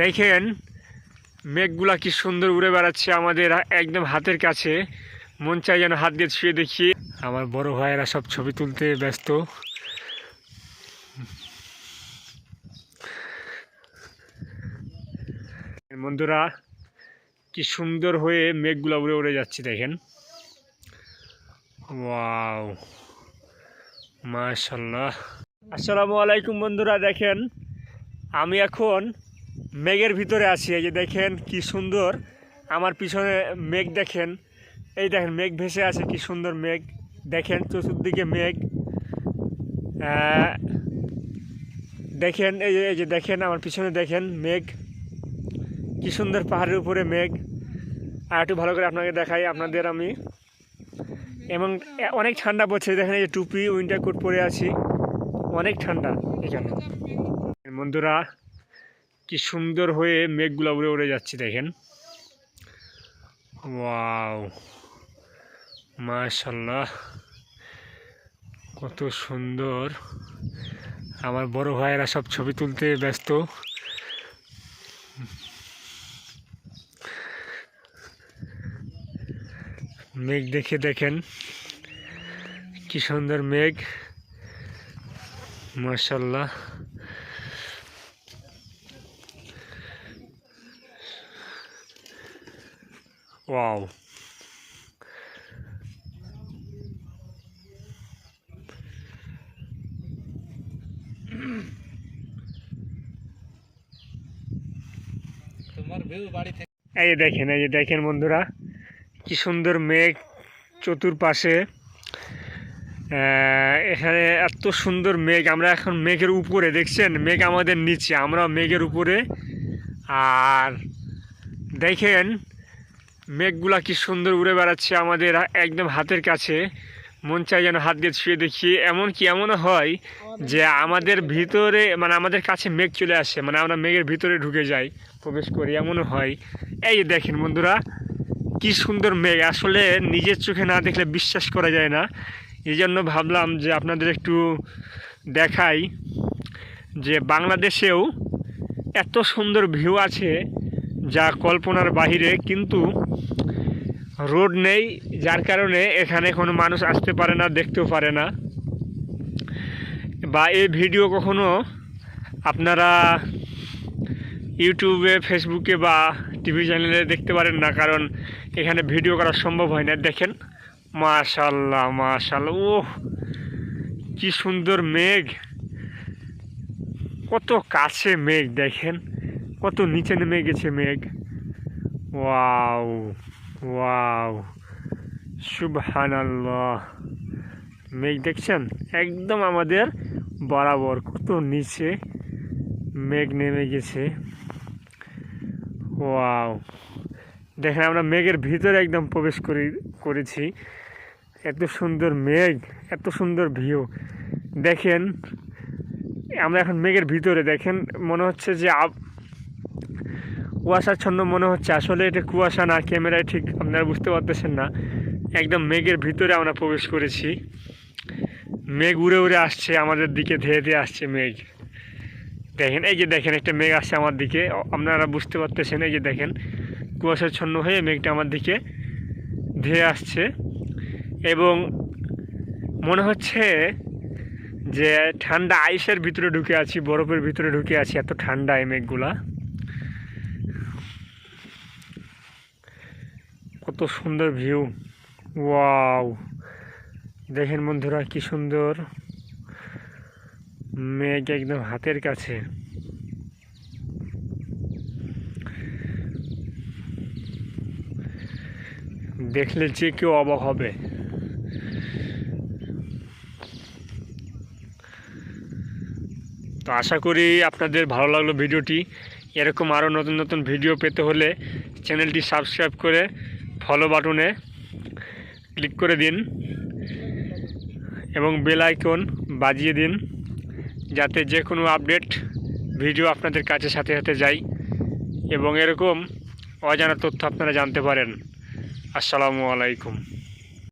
দেখেন, মেঘগুলা কি সুন্দর উড়ে বেড়াচ্ছে আমাদের একদম হাতের কাছে। মন চাই যেন হাত দিয়ে ছুঁয়ে দেখি। আমার বড় ভাইয়েরা সব ছবি তুলতে ব্যস্ত। বন্ধুরা, কি সুন্দর হয়ে মেঘগুলা উড়ে উড়ে যাচ্ছে, দেখেন। ওয়াও। মাশাল্লাহ আসসালামু আলাইকুম বন্ধুরা, দেখেন, আমি এখন মেঘের ভিতরে আছি, এই যে দেখেন কি সুন্দর। আমার পিছনে মেঘ দেখেন। এই দেখেন, মেঘ ভেসে আছে, কি সুন্দর মেঘ। দেখেন চতুর্দিকে মেঘ। দেখেন, এই যে এই যে দেখেন, আমার পিছনে দেখেন মেঘ। কি সুন্দর পাহাড়ের উপরে মেঘ। আর একটু ভালো করে আপনাকে দেখাই, আপনাদের আমি। এবং অনেক ঠান্ডা পড়ছে, দেখেন এই যে টুপি, উইন্টার কোট পরে আছি। অনেক ঠান্ডা এখানে। বন্ধুরা কি সুন্দর হয়ে মেঘগুলো উড়ে উড়ে যাচ্ছে দেখেন। ওয়াও। মাশাল্লাহ কত সুন্দর। আমার বড় ভাইয়েরা সব ছবি তুলতে ব্যস্ত। মেঘ দেখে দেখেন। কি সুন্দর মেঘ। মাশাল্লাহ ওয়াও এই দেখেন এই যে দেখেন বন্ধুরা কি সুন্দর মেঘ চতুর্পাশে। এখানে এত সুন্দর মেঘ আমরা এখন মেঘের উপরে দেখছেন? মেঘ আমাদের নিচে আমরা মেঘের উপরে। আর দেখেন মেঘগুলা কি সুন্দর উড়ে বেড়াচ্ছে আমাদের একদম হাতের কাছে। মন চাই যেন হাত দিয়ে ছুঁয়ে দেখি। এমন কি এমনও হয় যে আমাদের ভিতরে মানে আমাদের কাছে মেঘ চলে আসে মানে আমরা মেঘের ভিতরে ঢুকে যাই, প্রবেশ করি। এমনও হয়। এই দেখেন বন্ধুরা, কি সুন্দর মেঘ। আসলে নিজের চোখে না দেখলে বিশ্বাস করা যায় না। এই জন্য ভাবলাম যে আপনাদের একটু দেখাই যে বাংলাদেশেও এত সুন্দর ভিউ আছে যা কল্পনার বাহিরে, কিন্তু রোড নেই, যার কারণে এখানে কোনো মানুষ আসতে পারে না, দেখতেও পারে না। বা এই ভিডিও কখনো আপনারা ইউটিউবে, ফেসবুকে বা টিভি চ্যানেলে দেখতে পারেন না, কারণ এখানে ভিডিও করা সম্ভব হয় না। দেখেন মাশাল্লাহ মাশাল্লাহ ও কি সুন্দর মেঘ, কত কাছে মেঘ, দেখেন। কত নিচে নেমে গেছে মেঘ। Wow wow. সুবহানাল্লাহ। মেঘ দেখছেন? একদম আমাদের বরাবর কত নিচে মেঘ নেমে গেছে। ওয়াও। দেখেন আমরা মেঘের ভিতরে একদম প্রবেশ করি, করেছি। এত সুন্দর মেঘ, এত সুন্দর ভিউ। দেখেন, আমরা এখন মেঘের ভিতরে। দেখেন, মনে হচ্ছে যে কুয়াশাচ্ছন্ন মনে হচ্ছে। আসলে এটা কুয়াশা না, ক্যামেরায় ঠিক আপনারা বুঝতে পারতেছেন না। একদম মেঘের ভিতরে আমরা প্রবেশ করেছি। মেঘ উড়ে উড়ে আসছে, আমাদের দিকে ধেয়ে ধেয়ে আসছে মেঘ। দেখেন, এই যে দেখেন, একটা মেঘ আসছে আমার দিকে। আপনারা বুঝতে পারতেছেন, এই যে দেখেন কুয়াশাচ্ছন্ন হয়ে মেঘটা আমার দিকে ধেয়ে আসছে। এবং মনে হচ্ছে যে ঠান্ডা আইসের ভিতরে ঢুকে আছি, বরফের ভিতরে ঢুকে আছি, এত ঠান্ডা এই মেঘগুলা। কত সুন্দর ভিউ। ওয়াও। দেখেন বন্ধুরা, কি সুন্দর। মেঘ একদম হাতের কাছে। দেখলে যে কেউ অবাক হবে। তো আশা করি আপনাদের ভালো লাগল ভিডিওটি। এরকম আরও নতুন নতুন ভিডিও পেতে হলে চ্যানেলটি সাবস্ক্রাইব করে ফলো বাটনে ক্লিক করে দিন এবং বেল আইকন বাজিয়ে দিন যাতে যে কোনো আপডেট ভিডিও আপনাদের কাছে সাথে সাথে যায় এবং এরকম অজানা তথ্য আপনারা জানতে পারেন। আসসালামু আলাইকুম।